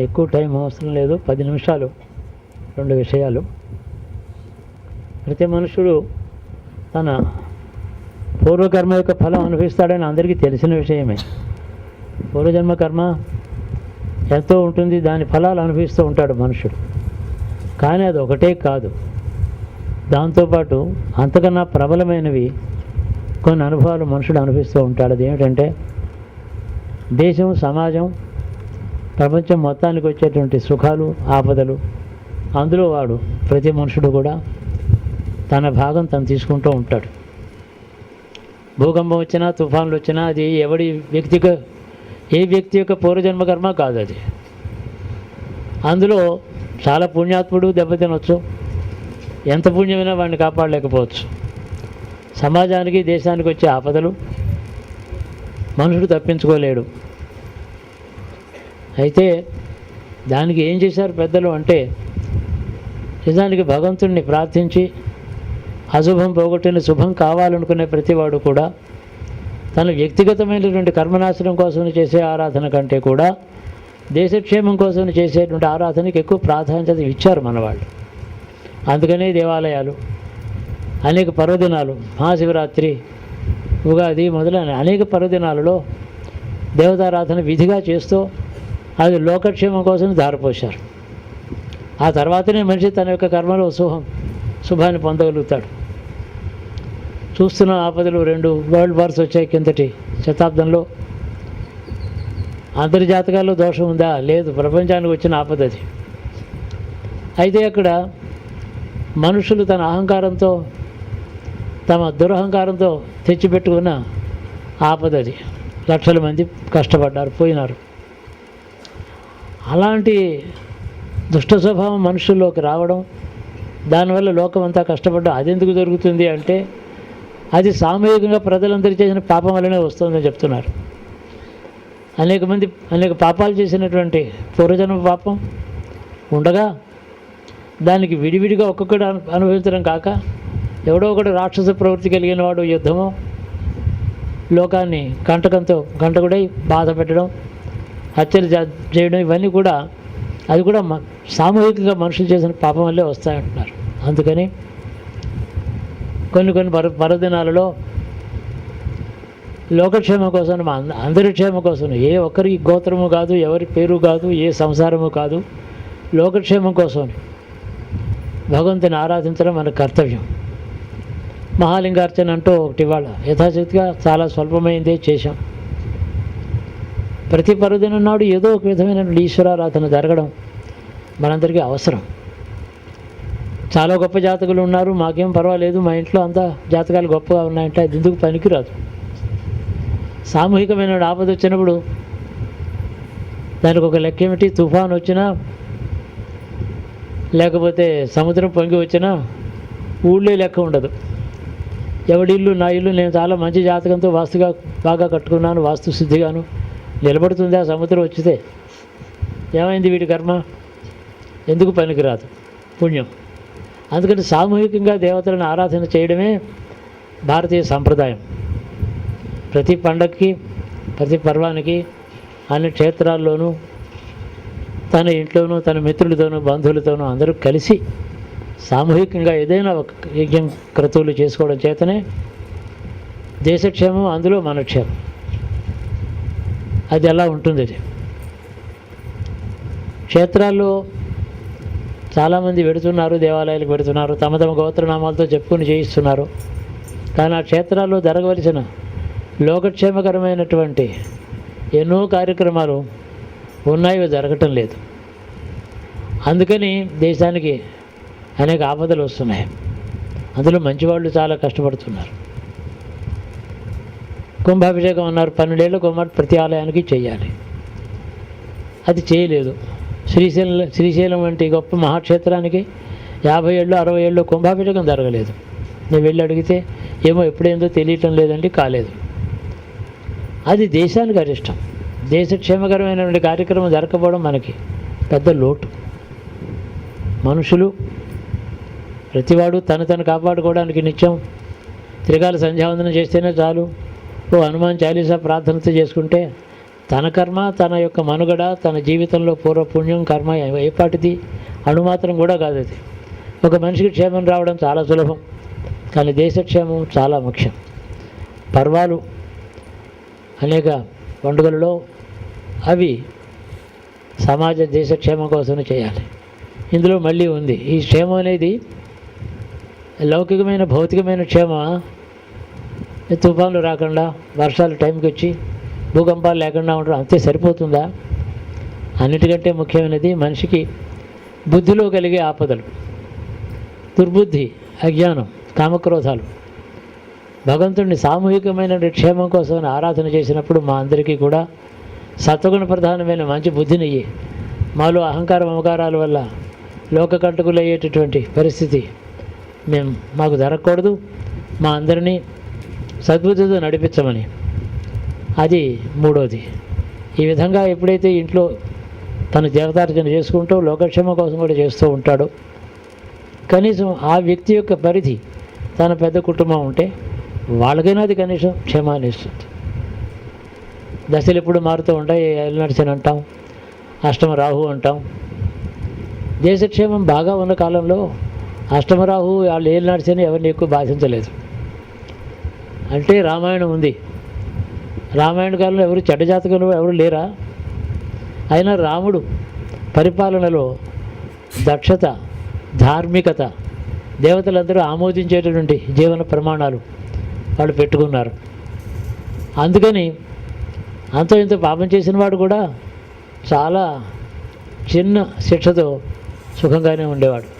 ఎక్కువ టైం అవసరం లేదు. పది నిమిషాలు రెండు విషయాలు. ప్రతి మనుషుడు తన పూర్వకర్మ యొక్క ఫలం అనుభవిస్తాడని అందరికీ తెలిసిన విషయమే. పూర్వజన్మ కర్మ ఎంతో ఉంటుంది దాని ఫలాలు అనుభవిస్తూ ఉంటాడు మనుషుడు. కానీ అది ఒకటే కాదు. దాంతోపాటు అంతకన్నా ప్రబలమైనవి కొన్ని అనుభవాలు మనుషుడు అనుభవిస్తూ ఉంటాడు. అది ఏమిటంటే దేశం సమాజం ప్రపంచం మొత్తానికి వచ్చేటువంటి సుఖాలు ఆపదలు అందులో వాడు ప్రతి మనుషుడు కూడా తన భాగం తను తీసుకుంటూ ఉంటాడు. భూకంపం వచ్చినా తుఫాన్లు వచ్చినా అది ఎవడి వ్యక్తిక ఏ వ్యక్తి యొక్క పూర్వజన్మకర్మ కాదు అది. అందులో చాలా పుణ్యాత్ముడు దెబ్బతినొచ్చు. ఎంత పుణ్యమైనా వాడిని కాపాడలేకపోవచ్చు. సమాజానికి దేశానికి వచ్చే ఆపదలు మనుషుడు తప్పించుకోలేడు. అయితే దానికి ఏం చేశారు పెద్దలు అంటే నిజానికి భగవంతుడిని ప్రార్థించి అశుభం పోగొట్టిన శుభం కావాలనుకునే ప్రతివాడు కూడా తన వ్యక్తిగతమైనటువంటి కర్మనాశనం కోసం చేసే ఆరాధన కంటే కూడా దేశక్షేమం కోసం చేసేటువంటి ఆరాధనకి ఎక్కువ ప్రాధాన్యత ఇచ్చారు మన వాళ్ళు అందుకనే దేవాలయాలు అనేక పర్వదినాలు మహాశివరాత్రి ఉగాది మొదలైన అనేక పర్వదినాలలో దేవతారాధన విధిగా చేస్తూ అది లోకక్షేమం కోసం దారిపోశారు ఆ తర్వాతనే మనిషి తన యొక్క కర్మలో శుభం శుభాన్ని పొందగలుగుతాడు. చూస్తున్న ఆపదలు రెండు వరల్డ్ వార్స్ వచ్చాయి కిందటి శతాబ్దంలో. అంతర్జాతకాల్లో దోషం ఉందా? లేదు ప్రపంచానికి వచ్చిన ఆపద అది. అయితే అక్కడ మనుషులు తన అహంకారంతో తమ దురహంకారంతో తెచ్చిపెట్టుకున్న ఆపద అది. లక్షల మంది కష్టపడ్డారు పోయినారు. అలాంటి దుష్ట స్వభావం మనుషుల్లోకి రావడం దానివల్ల లోకం అంతా కష్టపడ్డా అది ఎందుకు జరుగుతుంది అంటే అది సామూహికంగా ప్రజలందరూ చేసిన పాపం వల్లనే వస్తుందని చెప్తున్నారు. అనేక మంది అనేక పాపాలు చేసినటువంటి పూర్వజన్మ పాపం ఉండగా దానికి విడివిడిగా ఒక్కొక్కడు అనుభవించడం కాక ఎవడో ఒకడు రాక్షస ప్రవృత్తి కలిగిన వాడు యుద్ధము లోకాన్ని కంటకంతో కంటకుడై బాధ పెట్టడం హత్యలు చేయడం ఇవన్నీ కూడా అది కూడా మ- సామూహికంగా మనుషులు చేసిన పాపం వల్లే వస్తాయంటున్నారు. అందుకని కొన్ని కొన్ని పర పర్వదినాలలో లోకక్షేమం కోసం అందరి క్షేమం కోసం ఏ ఒక్కరి గోత్రము కాదు ఎవరి పేరు కాదు ఏ సంసారము కాదు లోకక్షేమం కోసం భగవంతుని ఆరాధించడం మన కర్తవ్యం. మహాలింగార్చన అంటూ ఒకటి ఇవాళ యథాశక్తిగా చాలా స్వల్పమైందే చేశాం. ప్రతి పర్వదినం నాడు ఏదో ఒక విధమైనటువంటి ఈశ్వరారాధన జరగడం మనందరికీ అవసరం. చాలా గొప్ప జాతకులు ఉన్నారు. మాకేం పర్వాలేదు. మా ఇంట్లో అంతా జాతకాలు గొప్పగా ఉన్నాయంటే. అది ఎందుకు పనికిరాదు? సామూహికమైన ఆపద వచ్చినప్పుడు దానికి ఒక లెక్క ఏమిటి? తుఫాన్ వచ్చినా లేకపోతే సముద్రం పొంగి వచ్చినా ఊళ్ళో లెక్క ఉండదు. ఎవడి ఇల్లు నా ఇల్లు నేను చాలా మంచి జాతకంతో వాస్తుగా బాగా కట్టుకున్నాను వాస్తు శుద్ధిగాను నిలబడుతుంది? ఆ సముద్రం వచ్చితే. ఏమైంది వీడి కర్మ? ఎందుకు పనికిరాదు? పుణ్యం. అందుకని సామూహికంగా దేవతలను ఆరాధన చేయడమే భారతీయ సంప్రదాయం. ప్రతి పండగకి ప్రతి పర్వానికి అన్ని క్షేత్రాల్లోనూ తన ఇంట్లోనూ తన మిత్రులతోనూ బంధువులతోనూ అందరూ కలిసి సామూహికంగా ఏదైనా ఒక యజ్ఞం క్రతువులు చేసుకోవడం చేతనే దేశక్షేమం అందులో మన క్షేమం. అది ఎలా ఉంటుంది అది? క్షేత్రాల్లో చాలామంది పెడుతున్నారు దేవాలయాలకు పెడుతున్నారు తమ తమ గోత్రనామాలతో చెప్పుకొని చేయిస్తున్నారు. కానీ ఆ క్షేత్రాల్లో జరగవలసిన లోకక్షేమకరమైనటువంటి ఎన్నో కార్యక్రమాలు ఉన్నాయి అవి జరగటం లేదు. అందుకని దేశానికి అనేక ఆపదలు వస్తున్నాయి. అందులో మంచివాళ్ళు చాలా కష్టపడుతున్నారు. కుంభాభిషేకం అన్నారు పన్నెండేళ్ళు కుమార్ ప్రతి ఆలయానికి చేయాలి. అది చేయలేదు. శ్రీశైలం శ్రీశైలం వంటి గొప్ప మహాక్షేత్రానికి యాభై ఏళ్ళు అరవై ఏళ్ళు కుంభాభిషేకం జరగలేదు. నేను వెళ్ళి అడిగితే ఏమో ఎప్పుడేందో తెలియటం లేదండి కాలేదు. అది దేశానికి అరిష్టం. దేశక్షేమకరమైనటువంటి కార్యక్రమం జరగకపోవడం మనకి పెద్ద లోటు. మనుషులు ప్రతివాడు తను తను కాపాడుకోవడానికి నిత్యం త్రికాల సంధ్యావందనం చేస్తేనే చాలు. ఓ హనుమాన్ చాలీసా ప్రార్థనతో చేసుకుంటే తన కర్మ తన యొక్క మనుగడ తన జీవితంలో పూర్వపుణ్యం కర్మ ఏపాటిది అణుమాత్రం కూడా కాదు అది. ఒక మనిషికి క్షేమం రావడం చాలా సులభం కానీ దేశక్షేమం చాలా ముఖ్యం. పర్వాలు అనేక పండుగలలో అవి సమాజ దేశక్షేమం కోసం చేయాలి. ఇందులో మళ్ళీ ఉంది. ఈ క్షేమం అనేది లౌకికమైన భౌతికమైన క్షేమ తుఫాన్లు రాకుండా వర్షాలు టైంకి వచ్చి భూకంపాలు లేకుండా ఉండడం అంతే సరిపోతుందా? అన్నిటికంటే ముఖ్యమైనది మనిషికి బుద్ధిలో కలిగే ఆపదలు. దుర్బుద్ధి అజ్ఞానం కామక్రోధాలు. భగవంతుడిని సామూహికమైన క్షేమం కోసం ఆరాధన చేసినప్పుడు మా అందరికీ కూడా సత్వగుణ ప్రధానమైన మంచి బుద్ధినియ్యి. మాలో అహంకార మమకారాల వల్ల లోకకంటకులు అయ్యేటటువంటి పరిస్థితి మేము మాకు జరగకూడదు. మా అందరినీ సద్బుద్ధితో నడిపించమని. అది మూడోది. ఈ విధంగా ఎప్పుడైతే ఇంట్లో తను దేవతార్చన చేసుకుంటూ లోకక్షేమ కోసం కూడా చేస్తూ ఉంటాడో కనీసం ఆ వ్యక్తి యొక్క పరిధి తన పెద్ద కుటుంబం ఉంటే వాళ్ళకైనా అది కనీసం క్షేమాన్ని ఇస్తుంది. దశలు ఎప్పుడు మారుతూ ఉంటాయి ఎల్నడిచని అంటాం అష్టమ రాహు అంటాం. దేశక్షేమం బాగా ఉన్న కాలంలో అష్టమరాహు వాళ్ళు ఏళ్ళు నడిచని ఎవరిని ఎక్కువ బాధించలేదు. అంటే రామాయణం ఉంది. రామాయణ కాలంలో ఎవరు చెడ్డ జాతకంలో ఎవరు లేరా? అయినా రాముడు పరిపాలనలో దక్షత ధార్మికత దేవతలందరూ ఆమోదించేటటువంటి జీవన ప్రమాణాలు వాళ్ళు పెట్టుకున్నారు. అందుకని అంత ఇంత పాపం చేసిన వాడు కూడా చాలా చిన్న శిక్షతో సుఖంగానే ఉండేవాడు.